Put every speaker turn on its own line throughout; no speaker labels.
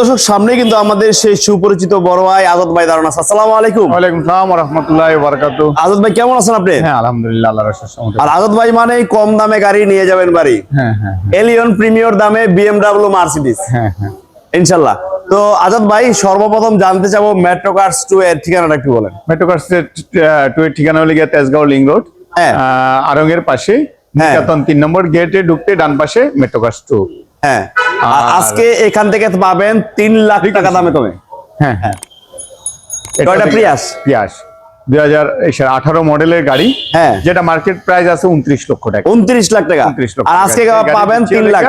দর্শক সামনে কিন্তু আমাদের সেই সুপরিচিত বড় ভাই আজাদ ভাই দাঁড়ান আছে। আসসালামু আলাইকুম।
ওয়ালাইকুম সালাম রহমতুল্লাহ বারকাতু।
আজাদ ভাই কেমন আছেন আপনি?
হ্যাঁ আলহামদুলিল্লাহ আল্লাহ রাসূল সমাতে
আর আজাদ ভাই মানে কম দামে গাড়ি নিয়ে যাবেন বাড়ি।
হ্যাঁ হ্যাঁ
এলিয়ন প্রিমিয়র দামে বিএমডাব্লিউ মার্সিডিজ
হ্যাঁ হ্যাঁ।
ইনশাল্লাহ। তো আজাদ ভাই সর্বপ্রথম জানতে চাবো মেট্রো কার্স টু এর ঠিকানাটা একটু বলেন।
মেট্রো কার্সের টু এর ঠিকানা হলো গিয়ে তেজগাঁও লিং রোড
হ্যাঁ।
আরঙ্গের পাশে
হ্যাঁ।
নিকেতন তিন নম্বর গেটে ঢুকতে ডান পাশে মেট্রো কার্স টু
হ্যাঁ। আজকে এখান থেকে পাবেন তিন লাখ টাকা দামে কমে।
হ্যাঁ। হ্যাঁ।
কয়টা প্রিয়াস
পিয়াস দুই হাজার আঠারো মডেলের গাড়ি
হ্যাঁ।
যেটা মার্কেট প্রাইস আছে উনত্রিশ লক্ষ টাকা।
উনত্রিশ লাখ টাকা।
29 লক্ষ
আর আজকে পাবেন তিন লাখ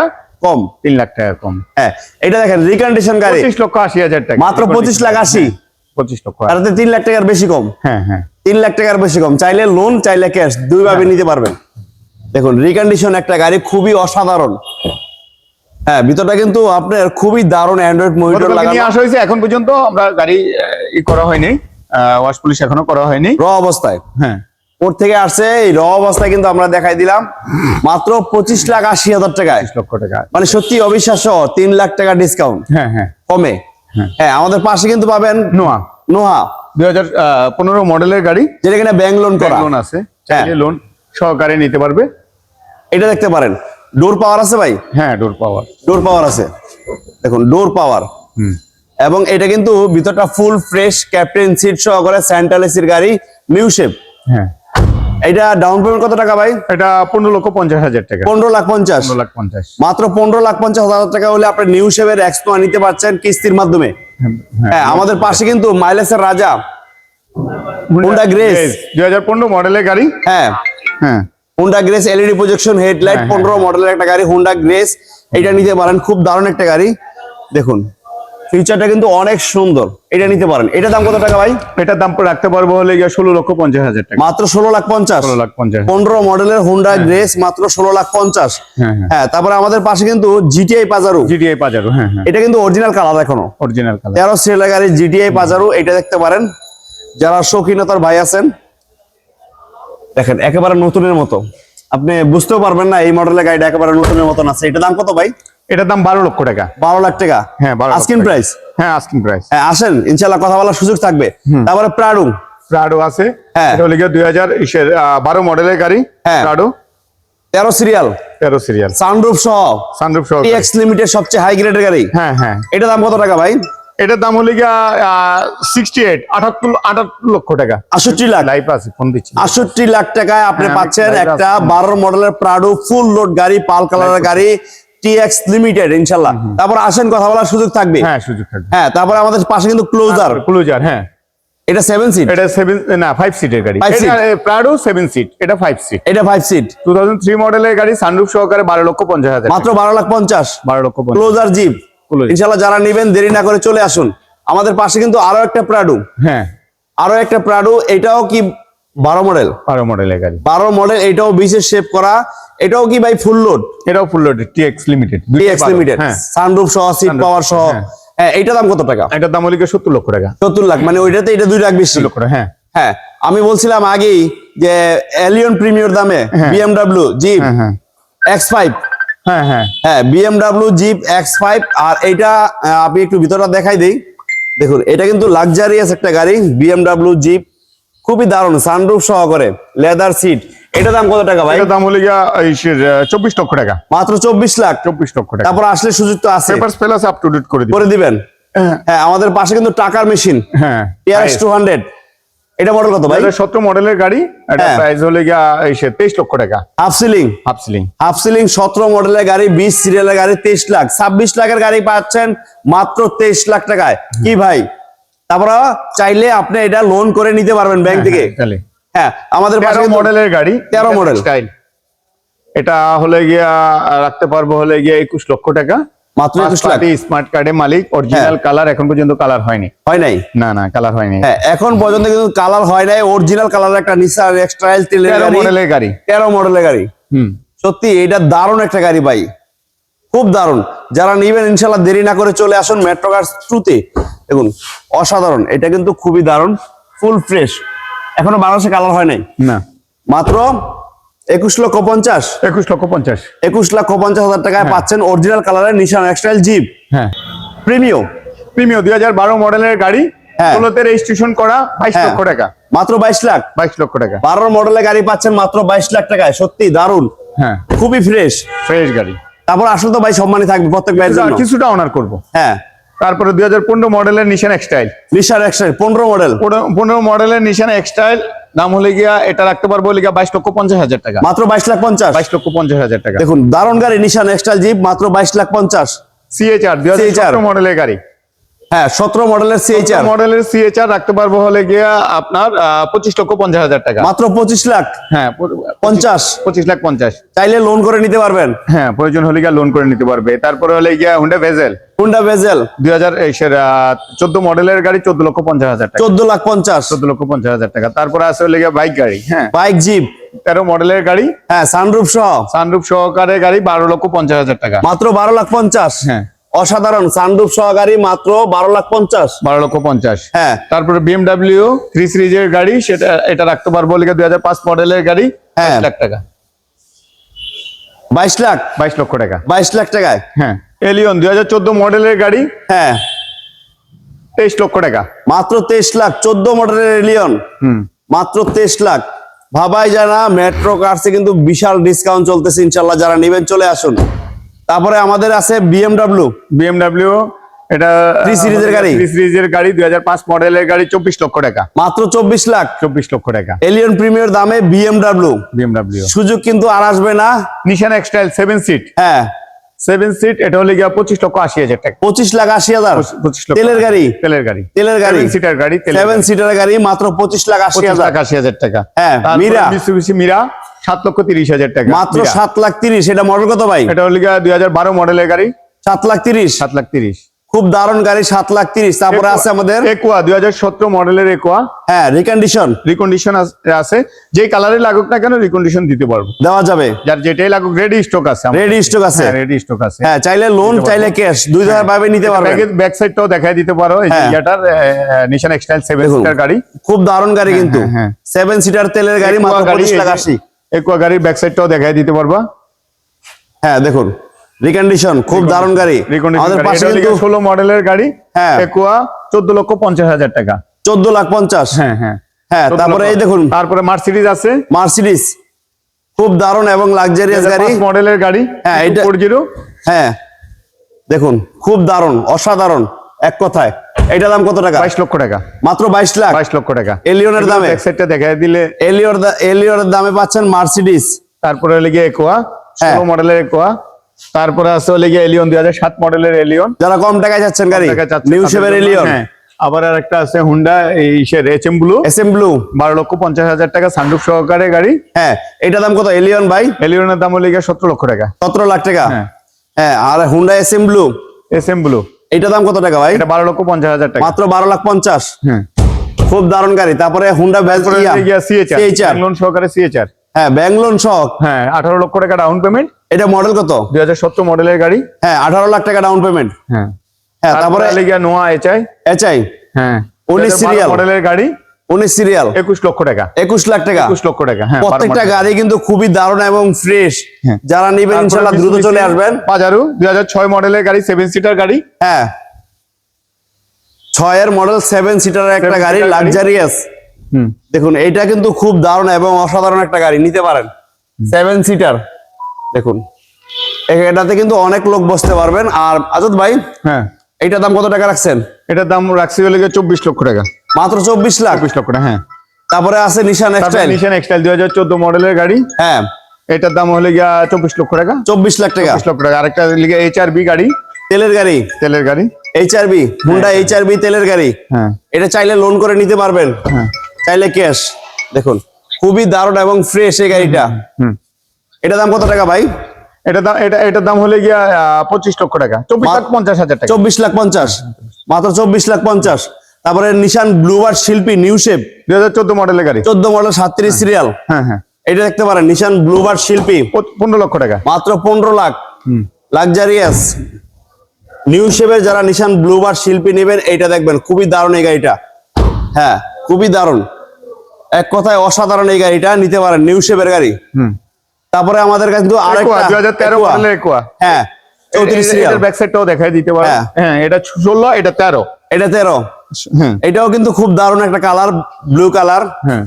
কম।
তিন লাখ টাকা কম।
হ্যাঁ এটা দেখেন রিকন্ডিশন গাড়ি।
পঁচিশ লক্ষ আশি হাজার টাকা।
মাত্র 25 লাখ আশি?
পঁচিশ লক্ষ
তিন লাখ টাকার বেশি কম।
হ্যাঁ হ্যাঁ।
তিন লাখ টাকার বেশি কম। চাইলে লোন চাইলে ক্যাশ দুই ভাবে নিতে পারবেন। দেখুন রিকন্ডিশন একটা গাড়ি খুবই অসাধারণ। হ্যাঁ ভিতরটা কিন্তু আপনার খুবই দারুণ অ্যান্ড্রয়েড মনিটর
গতকালকে নিয়ে আসা হয়েছে এখন পর্যন্ত আমরা গাড়ি ই করা হয়নি ওয়াশ পুলিশ এখনও করা হয়নি।
র অবস্থায়
হ্যাঁ।
ওর থেকে আসছে এই র অবস্থায় কিন্তু আমরা দেখাই দিলাম মাত্র পঁচিশ লাখ আশি হাজার টাকায়।
লক্ষ টাকা।
মানে সত্যি অবিশ্বাস্য তিন লাখ টাকা ডিসকাউন্ট
হ্যাঁ হ্যাঁ।
কমে।
হ্যাঁ।
হ্যাঁ আমাদের পাশে কিন্তু পাবেন
নোয়া
নোহা।
দুই হাজার পনেরো মডেলের গাড়ি।
যেটা কিনা ব্যাংক লোন করা।
লোন আছে।
হ্যাঁ।
লোন সহকারে নিতে পারবে।
এটা দেখতে পারেন। ডোর পাওয়ার আছে ভাই?
হ্যাঁ ডোর পাওয়ার
ডোর পাওয়ার আছে। দেখুন ডোর পাওয়ার এবং এটা কিন্তু ভিতরটা ফুল ফ্রেশ ক্যাপ্টেন সিট সহকারে স্যান্টাল এসির গাড়ি নিউ শেপ
হ্যাঁ।
এটা ডাউন পেমেন্ট কত টাকা ভাই?
এটা পনেরো লক্ষ পঞ্চাশ হাজার টাকা।
পনেরো লাখ পঞ্চাশ।
লাখ পঞ্চাশ।
মাত্র পনেরো লাখ পঞ্চাশ হাজার টাকা হলে আপনি নিউ শেপের এক্সপোয়া নিতে পারছেন কিস্তির মাধ্যমে। হ্যাঁ আমাদের পাশে কিন্তু মাইলেসের রাজা Honda Grace।
দুই হাজার পনেরো মডেলের গাড়ি?
হ্যাঁ।
হ্যাঁ।
Honda Grace LED projection headlight
হ্যাঁ,
পনেরো মডেলের একটা গাড়ি হুন্ডা গ্রেস এটা নিতে পারেন খুব দারুণ একটা গাড়ি। দেখুন ফিউচারটা কিন্তু অনেক সুন্দর এটা নিতে পারেন। এটা দাম কত টাকা ভাই?
এটার দাম রাখতে পারব হলে গিয়ে ষোলো লক্ষ পঞ্চাশ হাজার টাকা।
মাত্র ষোলো লাখ পঞ্চাশ?
ষোলো লাখ পঞ্চাশ।
পনেরো মডেলের হুন্ডা গ্রেস মাত্র ষোলো লাখ পঞ্চাশ।
হ্যাঁ হ্যাঁ।
হ্যাঁ তারপরে আমাদের পাশে কিন্তু জিটিআই পাজারু
জিডিআই পাজারো হ্যাঁ হ্যাঁ।
এটা কিন্তু অরিজিনাল কালার এখনও।
অরিজিনাল কালার
তেরো সিরিয়াল গাড়ি জিটিআই পাজারু এটা দেখতে পারেন। যারা শৌখিনতার ভাই আছেন দেখেন একেবারে নতুনের মতো। আপনি বুঝতেও পারবেন না এই মডেলের গাড়িটা একেবারে নতুনের মতন আছে এটা দাম কত ভাই?
এটার দাম বারো লক্ষ টাকা।
বারো লাখ টাকা?
হ্যাঁ বারো
আস্কিন প্রাইস
হ্যাঁ আস্কিং প্রাইস
হ্যাঁ আসেন ইনশাল্লাহ কথা বলার সুযোগ থাকবে। তারপরে প্রাডু
প্রাডো আছে।
হ্যাঁ।
এটা হলে দুই হাজার বারো মডেলের গাড়ি
হ্যাঁ।
প্রাডো
তেরো সিরিয়াল
তেরো সিরিয়াল
সানরুফ সহ।
সানরুফ সহ
টিএক্স লিমিটেড সবচেয়ে হাই গ্রেডের গাড়ি।
হ্যাঁ হ্যাঁ।
এটা দাম কত টাকা ভাই?
এটার দাম হলে গিয়া সিক্সটি এইট আটাত্তর আটাত্তর লক্ষ টাকা।
আষট্টি লাখ।
লাইফ আছে ফোন দিচ্ছি।
আটষট্টি লাখ টাকায় আপনি
হ্যাঁ,
পাচ্ছেন একটা বারো মডেলের প্রাডো ফুল লোড গাড়ি পাল কালারের গাড়ি টিএক্স লিমিটেড ইনশাল্লাহ। তারপর আসেন কথা বলার সুযোগ থাকবে।
হ্যাঁ সুযোগ থাকবে।
হ্যাঁ তারপরে আমাদের পাশে কিন্তু ক্লোজার
ক্লোজার হ্যাঁ।
এটা সেভেন সিট
এটা সেভেন না ফাইভ সিটের গাড়ি। প্রাডো সিট এটা ফাইভ সিট
এটা five seat
two thousand three মডেলের গাড়ি সানরুফ সহকারে বারো লক্ষ পঞ্চাশ হাজার
মাত্র বারো লাখ পঞ্চাশ।
বারো লক্ষ
ক্লোজার জিপ। ইনশাল্লাহ যারা নেবেন দেরি না করে চলে আসুন। আমাদের পাশে কিন্তু আরও একটা প্রাডু
হ্যাঁ।
আরও একটা প্রাডু এটাও কি বারো মডেল
বারো মডেলের গাড়ি।
বারো মডেল এটাও বিশেষ শেপ করা। এটাও কি ভাই ফুল লোড
এটাও full loaded TX limited
DX limited sunroof সহ সিট পাওয়ার সহ।
হ্যাঁ।
হ্যাঁ এইটা দাম কত টাকা?
এটার দাম হলে গিয়ে সত্তর লক্ষ টাকা।
সত্তর লাখ মানে ওইটাতে এটা দুই লাখ বেশি।
লক্ষ টাকা হ্যাঁ।
হ্যাঁ আমি বলছিলাম আগেই যে এলিয়ন প্রিমিয়র দামে। বিএমডাব্লিউ জিপ এক্স ফাইভ
হ্যাঁ হ্যাঁ।
হ্যাঁ বিএমডাব্লিউ জিপ এক্স ফাইভ আর এটা আমি একটু ভিতরটা দেখাই দিই। দেখুন এটা কিন্তু লাক্সারিয়াস একটা গাড়ি বিএমডাব্লিউ জিপ খুবই দারুণ সানরুফ সহকারে লেদার সিট এটা দাম কত টাকা ভাই?
এটার দাম হলে গিয়া চব্বিশ লক্ষ টাকা।
মাত্র চব্বিশ লাখ।
চব্বিশ লক্ষ টাকা।
তারপর আসলে সুযোগ তো আছে।
Paper plus up to date করে
করে দিবেন। হ্যাঁ। আমাদের পাশে কিন্তু টাকার মেশিন
হ্যাঁ।
টিআরএস টু হান্ড্রেড এটা মডেল কত ভাই?
সতেরো মডেলের গাড়ি এটা
হ্যাঁ।
প্রাইস হলে গিয়া এসে তেইশ লক্ষ টাকা।
Half ceiling
half ceiling
half ceiling সতেরো মডেলের গাড়ি বিশ সিরিয়ালের গাড়ি তেইশ লাখ। ছাব্বিশ লাখের গাড়ি পাচ্ছেন মাত্র তেইশ লাখ টাকায়। কি ভাই? তারপরে চাইলে আপনি এটা লোন করে নিতে পারবেন ব্যাংক থেকে।
তাহলে।
হ্যাঁ আমাদের পাশে
মডেলের গাড়ি
13 মডেল
স্টাইল এটা হলে গিয়া রাখতে পারব হলে গিয়া একুশ লক্ষ টাকা।
মাত্র একুশ লাখ
স্মার্ট কার্ডের মালিক অরিজিনাল কালার এখন পর্যন্ত কালার হয়নি।
হয় নাই?
না না কালার হয়নি।
হ্যাঁ এখন পর্যন্ত কিন্তু কালার হয় নাই। অরিজিনাল কালার একটা নিসান এক্সট্রাইল তেলের
তেরো মডেলের গাড়ি।
তেরো মডেলের গাড়ি।
হুম।
সত্যি এটা দারুণ একটা গাড়ি ভাই। খুব দারুণ। যারা নিবেন ইনশাল্লাহ দেরি না করে চলে আসুন মেট্রো কার ট্রুতে দেখুন অসাধারণ। এটা কিন্তু খুবই দারুণ। ফুল ফ্রেশ এখনও বাংলাদেশে কালার হয় নাই?
না।
মাত্র একুশ লক্ষ পঞ্চাশ।
একুশ লক্ষ পঞ্চাশ।
একুশ লক্ষ পঞ্চাশ হাজার টাকায় পাচ্ছেন অরিজিনাল কালারের নিশান এক্সটাইল জিপ
হ্যাঁ।
প্রিমিয়াম
প্রিমিয়াম দুই হাজার বারো মডেলের গাড়ি।
হ্যাঁ।
ষোলোতে রেজিস্ট্রেশন করা বাইশ
হ্যাঁ।
লক্ষ টাকা।
মাত্র বাইশ লাখ।
বাইশ লক্ষ টাকা।
বারো মডেলের গাড়ি পাচ্ছেন মাত্র বাইশ লাখ টাকায়। সত্যি দারুণ।
হ্যাঁ।
খুবই ফ্রেশ
ফ্রেশ গাড়ি।
তারপর আসলে তো ভাই সম্মানই থাকবে প্রত্যেক
কিছুটা অনার করব।
হ্যাঁ।
তারপরে দুই হাজার পনেরো মডেলের নিশান এক্সটাইল
নিশার একশো পনেরো মডেল
পনেরো মডেলের নিশান এক্সটাইল দাম হলে গিয়া এটা রাখতে পারব হলে গিয়া বাইশ লক্ষ পঞ্চাশ হাজার টাকা।
মাত্র বাইশ লাখ পঞ্চাশ।
বাইশ লক্ষ পঞ্চাশ হাজার টাকা।
দেখুন দারুণ গাড়ি নিশান এক্সটাইল জিপ মাত্র বাইশ লাখ পঞ্চাশ।
সিএচআর দুই হাজার মডেলের গাড়ি।
হ্যাঁ সতেরো মডেলের সিএইচআর
মডেলের সিএচআর রাখতে পারব হলে গিয়া আপনার পঁচিশ লক্ষ পঞ্চাশ হাজার টাকা।
মাত্র পঁচিশ লাখ।
হ্যাঁ
পঞ্চাশ।
পঁচিশ লাখ পঞ্চাশ।
চাইলে লোন করে নিতে পারবেন।
হ্যাঁ প্রয়োজন হলে গিয়া লোন করে নিতে পারবে। তারপরে হলে গিয়া হুন্ডা ভেজেল
হুন্ডা ভেজেল
দুই হাজার চোদ্দ মডেলের গাড়ি চোদ্দ লক্ষ পঞ্চাশ হাজার টাকা।
চোদ্দ লাখ পঞ্চাশ।
চোদ্দ লক্ষ পঞ্চাশ হাজার টাকা। তারপরে আছে বাইক গাড়ি হ্যাঁ?
বাইক জিপ
তেরো মডেলের গাড়ি।
হ্যাঁ সানরুফ সহ।
সানরূপ সহকারে গাড়ি বারো লক্ষ পঞ্চাশ হাজার টাকা।
মাত্র বারো লাখ পঞ্চাশ।
হ্যাঁ।
অসাধারণ সানরুফ সহ গাড়ি মাত্র বারো লাখ পঞ্চাশ।
বারো লক্ষ পঞ্চাশ।
হ্যাঁ।
তারপরে বিএমডাব্লিউ থ্রি সিরিজের গাড়ি সেটা এটা রাখতে পারব লিখে দুই হাজার পাঁচ মডেলের গাড়ি
হ্যাঁ।
লাখ টাকা।
বাইশ লাখ।
বাইশ লক্ষ টাকা।
বাইশ লাখ টাকায়।
হ্যাঁ। এলিয়ন দুই হাজার চোদ্দ মডেলের গাড়ি?
হ্যাঁ।
তেইশ লক্ষ টাকা।
মাত্র তেইশ লাখ চোদ্দ মডেলের এলিয়ন
হুম।
মাত্র তেইশ লাখ। ভাবাই জানা মেট্রো কার্সে কিন্তু বিশাল ডিসকাউন্ট চলতেছে ইনশাল্লাহ যারা নেবেন চলে আসুন। তারপরে আমাদের আছে বিএমডাব্লিউ
বিএমডাব্লিউ এটা
series এর গাড়ি?
থ্রি সিরিজের গাড়ি দুই হাজার পাঁচ মডেলের গাড়ি চব্বিশ লক্ষ টাকা।
মাত্র চব্বিশ লাখ।
চব্বিশ লক্ষ টাকা।
এলিয়ন প্রিমিয়ার দামে বিএমডাব্লিউ
বিএমডাব্লিউ
সুযোগ কিন্তু আর আসবে না।
Nissan X Trail seven seat
হ্যাঁ।
সেভেন সিট এটা হলে গিয়া পঁচিশ লক্ষ আশি হাজার টাকা।
পঁচিশ লাখ আশি হাজার?
পঁচিশ লক্ষ
তেলের গাড়ি?
তেলের গাড়ি।
তেলের গাড়ি?
সিটার গাড়ি
সেভেন সিটার গাড়ি। মাত্র পঁচিশ লাখ আশি হাজার।
আশি হাজার টাকা।
হ্যাঁ, মিরা।
মিরা মীরা সাত লক্ষ তিরিশ হাজার টাকা।
মাত্র সাত লাখ তিরিশ এটা মডেল কত ভাই?
এটা হলে গিয়া দুই হাজার বারো মডেলের গাড়ি।
সাত লাখ তিরিশ?
সাত লাখ তিরিশ।
খুব দারুণ গাড়ি সাত লাখ তিরিশ। তারপরে আছে আমাদের
একুয়া দুই হাজার সতেরো মডেলের একুয়া।
হ্যাঁ রিকন্ডিশন
রিকন্ডিশন আছে। যে কালারে লাগুক না কেন রিকন্ডিশন দিতে পারব।
দেওয়া যাবে।
যার যেটাই লাগুক রেডি স্টক আছে
রেডি স্টক আছে।
রেডি স্টক আছে।
হ্যাঁ চাইলে লোন চাইলে ক্যাশ দুই ধরনের ভাবে নিতে পারবেন।
ব্যাক সাইডটাও দেখাই দিতে পারো। এই
হ্যাঁ।
ইয়াটার নিশান এক্সটাইল সেভেন সিটার গাড়ি।
খুব দারুণ গাড়ি কিন্তু।
হ্যাঁ।
সেভেন সিটার তেলের গাড়ি মাত্র
গাড়ি
পঁচিশ লাখ আশি।
একুয়া গাড়ির ব্যাক সাইডটাও দেখাই দিতে পারবা।
হ্যাঁ দেখুন। রিকন্ডিশন খুব দারুণ গাড়ি। আমাদের পাশে কিন্তু
ষোলো মডেলের গাড়ি
হ্যাঁ।
একুয়া চোদ্দ লক্ষ পঞ্চাশ হাজার টাকা।
চোদ্দ লাখ পঞ্চাশ।
হ্যাঁ হ্যাঁ।
হ্যাঁ তারপরে এই দেখুন।
তারপরে মার্সিডিজ আছে।
মার্সিডিস খুব দারুণ এবং লাক্সারিয়াস গাড়ি।
মডেলের গাড়ি
হ্যাঁ, এটা-
ফোর জিরো
হ্যাঁ দেখুন খুব দারুণ অসাধারণ এক কথায়। এটা দাম কত টাকা?
বাইশ লক্ষ টাকা।
মাত্র বাইশ লাখ।
বাইশ লক্ষ টাকা।
এলিয়নের দামে।
সাইডটা দেখাই দিলে
এলিয়র এলিয়র দামে পাচ্ছেন মার্সিডিস
তারপরে হলে গিয়ে একুয়া
হ্যাঁ।
ষোলো মডেলের একুয়া তারপরে আছে হলে গিয়ে এলিয়ন দুই হাজার সাত মডেলের এলিয়ন
যারা কম টাকায় যাচ্ছেন গাড়ি? নিউ এলিয়ন
হ্যাঁ। আবার আর একটা আছে Honda H M blue
S M blue
বারো লক্ষ পঞ্চাশ হাজার টাকা সানরুফ সহকারে গাড়ি।
হ্যাঁ এটা দাম কত? এলিয়ন ভাই?
এলিয়নের দাম হলে গিয়ে সতেরো লক্ষ টাকা।
সতেরো লাখ টাকা?
হ্যাঁ।
হ্যাঁ আর Honda S M blue
S M blue
এটা দাম কত টাকা ভাই?
এটা বারো লক্ষ পঞ্চাশ হাজার টাকা।
মাত্র বারো লাখ পঞ্চাশ?
হ্যাঁ।
খুব দারুণ গাড়ি। তারপরে হুন্ডা
গিয়ে সিএচআর লোন সহকারে সিএচআর
হ্যাঁ ব্যাংলোন শখ।
হ্যাঁ আঠারো লক্ষ টাকা ডাউন পেমেন্ট
এটা মডেল কত?
দুই হাজার সতেরো মডেলের গাড়ি।
হ্যাঁ আঠারো লাখ টাকা ডাউন পেমেন্ট
হ্যাঁ।
হ্যাঁ
তারপরে গিয়ে নোয়া এইচআই
এচআই।
হ্যাঁ।
19 serial।
মডেলের গাড়ি।
উনিশ সিরিয়াল
একুশ লক্ষ টাকা।
একুশ লাখ টাকা।
একুশ লক্ষ টাকা হ্যাঁ
প্রত্যেকটা গাড়ি কিন্তু খুবই দারুণ এবং ফ্রেশ
হ্যাঁ।
যারা নিবেন ইনশাল্লাহ দ্রুত চলে আসবেন।
বাজারু দুই হাজার ছয় মডেলের গাড়ি সেভেন সিটার গাড়ি।
হ্যাঁ। ছয়ের মডেল সেভেন সিটার একটা গাড়ি লাক্সারিয়াস দেখুন এইটা কিন্তু খুব দারুণ এবং অসাধারণ একটা গাড়ি নিতে পারেন। সেভেন সিটার দেখুন এটাতে কিন্তু অনেক লোক বসতে পারবেন। আর আজাদ ভাই
হ্যাঁ।
এইটার দাম কত টাকা রাখছেন?
এটার দাম রাখছি হলে চব্বিশ লক্ষ টাকা।
মাত্র চব্বিশ লাখ?
চব্বিশ লক্ষ টাকা হ্যাঁ।
তারপরে আছে নিশান এক্সটাইল
নিশান এক্সটাইল দুই হাজার চোদ্দ মডেলের গাড়ি।
হ্যাঁ।
এটার দাম হলে গিয়া চব্বিশ লক্ষ টাকা।
চব্বিশ লাখ টাকা।
চব্বিশ লক্ষ টাকা। আরেকটা লিগে এইচ আর বি গাড়ি।
তেলের গাড়ি।
তেলের গাড়ি।
H R B Honda H R B তেলের গাড়ি।
হ্যাঁ।
এটা চাইলে লোন করে নিতে পারবেন।
হ্যাঁ।
চাইলে ক্যাশ দেখুন খুবই দারুণ এবং ফ্রেশ এই গাড়িটা।
হুম।
এটা দাম কত টাকা ভাই?
এটা দাম এটা এটার দাম হলে গিয়া পঁচিশ লক্ষ টাকা। চব্বিশ লাখ পঞ্চাশ হাজার টাকা।
চব্বিশ লাখ পঞ্চাশ। মাত্র চব্বিশ লাখ পঞ্চাশ। তারপরে নিশান ব্লুবার শিল্পী নিউ শেপ
দুই হাজার চোদ্দ মডেলের গাড়ি।
চোদ্দ মডেল সাতত্রিশ সিরিয়াল
হ্যাঁ হ্যাঁ।
এটা দেখতে পারেন নিশান ব্লুবার শিল্পী
পনেরো লক্ষ টাকা।
মাত্র পনেরো লাখ। লাক্সারিয়াস নিউ শেপের যারা নিশান ব্লুবার শিল্পী নেবেন এইটা দেখবেন খুবই দারুণ এই গাড়িটা। হ্যাঁ। খুবই দারুণ। এক কথায় অসাধারণ এই গাড়িটা নিতে পারেন নিউ শেপের গাড়ি। তারপরে আমাদের কাছে কিন্তু আরেকটা
দুই হাজার তেরো
Equa।
মডেলের একুয়া
হ্যাঁ চৌত্রিশ সিরিয়াল
ব্যাক সাইডটাও দেখাই দিতে পারে
হ্যাঁ।
হ্যাঁ এটা ষোলো এটা তেরো।
এটা তেরো।
হ্যাঁ
এটাও কিন্তু খুব দারুণ একটা কালার ব্লু কালার
হ্যাঁ।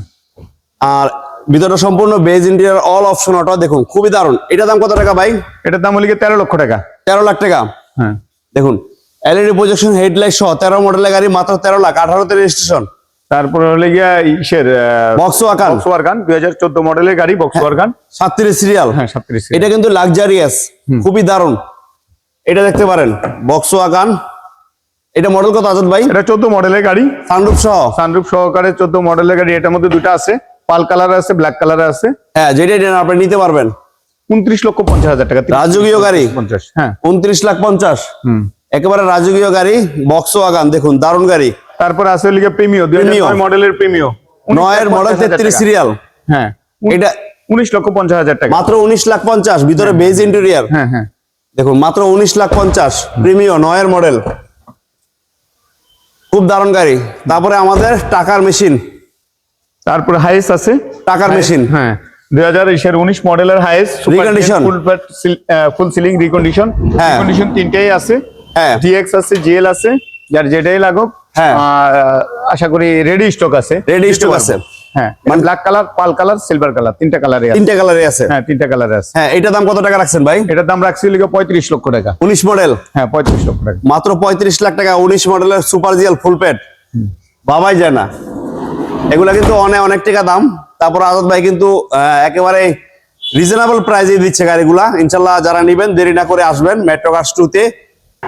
আর ভিতরটা সম্পূর্ণ beige interior all option auto দেখুন খুবই দারুণ। এটা দাম কত টাকা ভাই?
এটার দাম হলে গিয়ে তেরো লক্ষ টাকা।
তেরো লাখ টাকা?
হ্যাঁ।
দেখুন এলইডি প্রজেকশন হেডলাইট সহ তেরো মডেলের গাড়ি মাত্র তেরো লাখ আঠারোতে রেজিস্ট্রেশন
তারপরে হলে গিয়া ইসের
বক্সো আকান
বক্সওয়ারগান দুই হাজার চোদ্দ মডেলের গাড়ি বক্সওয়ারগান
সাতত্রিশ সিরিয়াল
হ্যাঁ সাতত্রিশ
এটা কিন্তু লাক্সারিয়াস খুবই দারুণ। এটা দেখতে পারেন বক্সো আকান এটা মডেল কত আজাদ ভাই?
এটা চোদ্দ মডেলের গাড়ি।
সানরুফ সহ?
সানরুফ সহকারে চোদ্দ মডেলের গাড়ি এটার মধ্যে দুটো আছে। পাল কালার আছে ব্ল্যাক কালার আছে।
হ্যাঁ যেটাই নেন আপনি নিতে পারবেন।
উনত্রিশ লক্ষ পঞ্চাশ হাজার টাকা
রাজকীয় গাড়ি।
পঞ্চাশ হ্যাঁ।
উনত্রিশ লাখ পঞ্চাশ।
হুম।
একেবারে রাজকীয় গাড়ি বক্সো আগান দেখুন দারুণ গাড়ি।
তারপর আছে লিগে প্রিমিও দুই
Premio।
মডেলের প্রিমিও।
নয়ের মডেল তেত্রিশ সিরিয়াল
হ্যাঁ।
এটা
উনিশ লক্ষ পঞ্চাশ হাজার টাকা।
মাত্র উনিশ লাখ পঞ্চাশ ভিতরে বেজ ইন্টেরিয়ার
হ্যাঁ হ্যাঁ।
দেখুন মাত্র উনিশ লাখ পঞ্চাশ প্রিমিও নয়ের মডেল খুব দারুণ গাড়ি। তারপরে আমাদের টাকার মেশিন
তারপর হাইস আছে।
টাকার মেশিন
হ্যাঁ। দুই হাজার ইসের উনিশ মডেলের Hiace
Recondition।
Full full ceiling recondition
হ্যাঁ।
রিকন্ডিশন তিনটেই আছে।
হ্যাঁ।
জিএক্স আছে জিএল আছে। যার যেটাই লাগুক
হ্যাঁ।
আশা করি রেডি স্টক আছে।
রেডি
স্টক
আছে।
হ্যাঁ মানে black colour pearl colour silver colour তিনটা কালারে আছে।
তিনটে কালারে আছে।
হ্যাঁ তিনটা কালারে আছে।
হ্যাঁ এটা দাম কত টাকা রাখছেন ভাই?
এটার দাম রাখছি লক্ষ টাকা।
উনিশ মডেল
হ্যাঁ পঁয়ত্রিশ লক্ষ টাকা।
মাত্র পঁয়ত্রিশ লাখ টাকা উনিশ মডেলের সুপার জিএল ফুল প্যাড বাবাই যায় না। এগুলা কিন্তু অনেক অনেক টাকা দাম। তারপর আজাদ ভাই কিন্তু একেবারে রিজনেবল প্রাইজে দিচ্ছে গাড়িগুলা। ইনশাল্লাহ যারা নিবেন দেরি না করে আসবেন। মেট্রো কার্স টুতে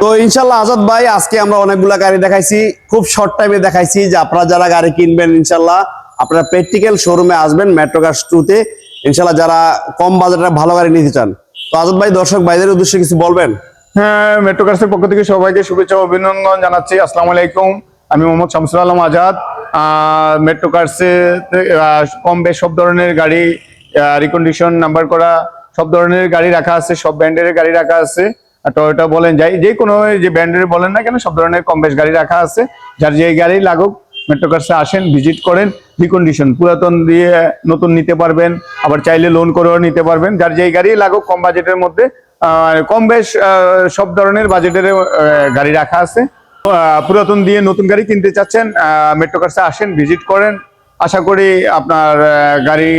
তো ইনশাল্লাহ আজাদ ভাই, আজকে আমরা অনেকগুলা গাড়ি দেখাইছি। খুব শর্ট টাইমে দেখাইছি যে আপনারা যারা গাড়ি কিনবেন ইনশাল্লাহ, আপনারা প্র্যাকটিক্যাল শোরুমে আসবেন মেট্রো কার্স টুতে ইনশাল্লাহ যারা কম বাজেটের ভালো গাড়ি নিতে চান। তো আজাদ ভাই, দর্শক ভাইদের উদ্দেশ্যে কিছু বলবেন?
হ্যাঁ মেট্রো কার্সের পক্ষ থেকে সবাইকে শুভেচ্ছা অভিনন্দন জানাচ্ছি। আসসালামু আলাইকুম। আমি মোহাম্মদ শামসুল আলম আজাদ। মেট্রো কার্সে কম বেশ সব ধরনের গাড়ি রিকন্ডিশন নাম্বার করা, সব ধরনের গাড়ি রাখা আছে, সব ব্র্যান্ডের গাড়ি রাখা আছে। টয়োটা বলেন, যাই, যে কোনো যে ব্র্যান্ডের বলেন না কেন, সব ধরনের কম বেশ গাড়ি রাখা আছে। যার যে গাড়ি লাগুক মেট্রো কার্সে আসেন ভিজিট করেন রিকন্ডিশন পুরাতন দিয়ে নতুন নিতে পারবেন, আবার চাইলে লোন করেও নিতে পারবেন। যার যেই গাড়ি লাগুক, কম বাজেটের মধ্যে কম বেশ সব ধরনের বাজেটের গাড়ি রাখা আছে। পুরাতন দিয়ে নতুন গাড়ি কিনতে চাচ্ছেন মেট্রো কার্সে আসেন ভিজিট করেন। আশা করি আপনার গাড়ি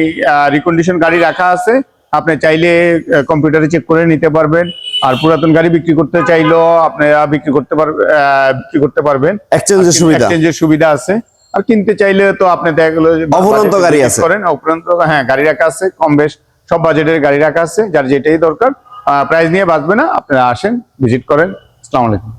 রিকন্ডিশন গাড়ি রাখা আছে। আপনি চাইলে কম্পিউটারে চেক করে নিতে পারবেন। আর পুরাতন গাড়ি বিক্রি করতে চাইলেও আপনারা বিক্রি করতে পারবেন বিক্রি করতে পারবেন।
এক্সচেঞ্জের সুবিধা।
এক্সচেঞ্জের সুবিধা আছে। আর কিনতে চাইলে তো আপনি দেখা গেল যে
অফুরন্ত গাড়ি আছে।
করেন অপরন্ত হ্যাঁ গাড়ি রাখা আছে কম বেশ সব বাজেটের গাড়ি রাখা আছে যার যেটাই দরকার প্রাইস নিয়ে বাঁচবে না আপনারা আসেন ভিজিট করেন আসসালামু আলাইকুম।